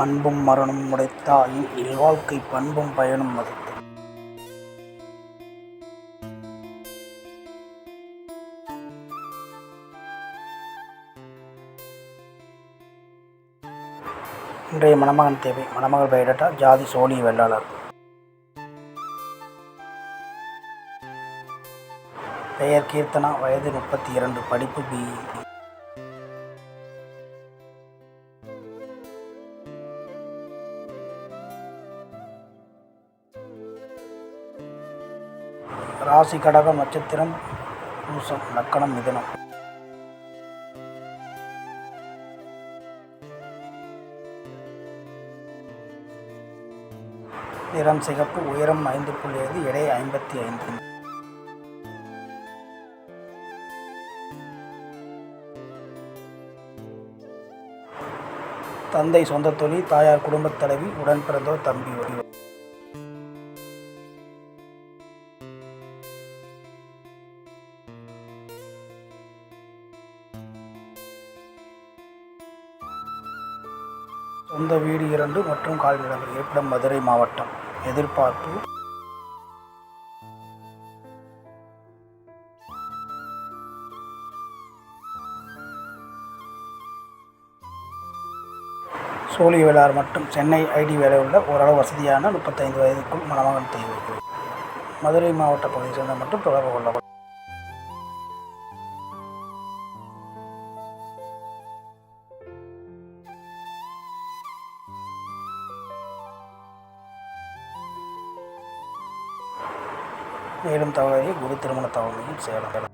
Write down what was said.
அன்பும் மரணம் உடைத்தாயின் இல்வாழ்க்கை பண்பும் பயனும் மதித்து. இன்றைய மணமகன் தேவை மணமகள் பயோடேட்டா ஜாதி சோழி வெள்ளாளர். பெயர் கீர்த்தனா வயது முப்பத்தி இரண்டு படிப்பு பிஇ ராசி கடகம் நட்சத்திரம் பூசம் லக்கணம் மிதனம். நிறம் சிகப்பு உயரம் ஐந்து புள்ளி ஐந்து எடை ஐம்பத்தி ஐந்து. தந்தை சொந்த தொழில் தாயார் குடும்பத் தலைவி உடன் பிறந்தோர் தம்பி வடிவம் சொந்த வீடு இரண்டு மற்றும் கால்நடைகள் இருப்பிடம் மதுரை மாவட்டம். எதிர்பார்ப்பு? சோழி வேளார் மற்றும் சென்னை ஐடி வேலை உள்ள ஓரளவு வசதியான முப்பத்தைந்து வயதுக்குள் மணமகன் தேவை மதுரை மாவட்ட பகுதியை சேர்ந்த மட்டும் தொடர்பு கொள்ளப்படும். மேலும் தகவலை குரு திருமண தகவலையும் சேலம்